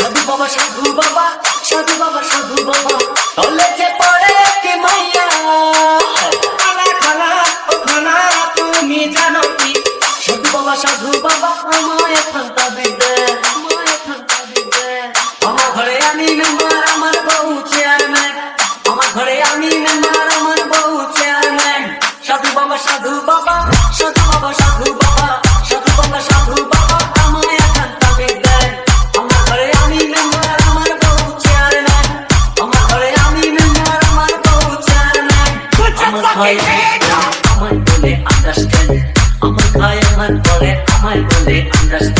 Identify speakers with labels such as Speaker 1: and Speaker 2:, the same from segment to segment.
Speaker 1: সাধু বাবা সাধু বাবা সাধু বাবা সাধু বাবা। তলে যে পড়ে কি মাইয়া? বলে আমায় বলে আন্ডারস্ট্যান্ড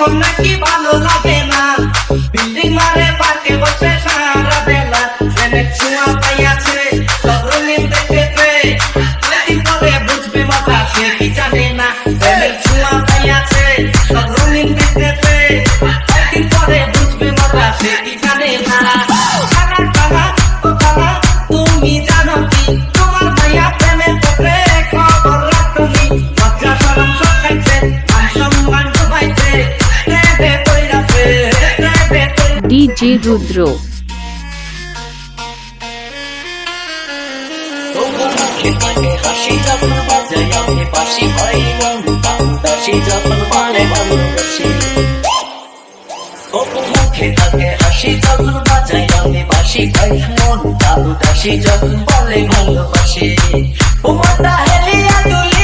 Speaker 2: এখন নাকি ভালো লাগে না। বিল্ডিং মারে পার্কে বসে সারা বেলা। ছেলে ছুঁয়া পাইয়াছে সবরুলিম দেখেছে। কয়দিন পরে বুঝবে মাথা সে কি জানে না। ছেলে ছুঁয়া পাইয়াছে
Speaker 3: শ্রী রুদ্র।
Speaker 1: হাসি মন দাদু দাসি যখন বলে ভালোবাসি ও মাতা হেলিয়া তুলি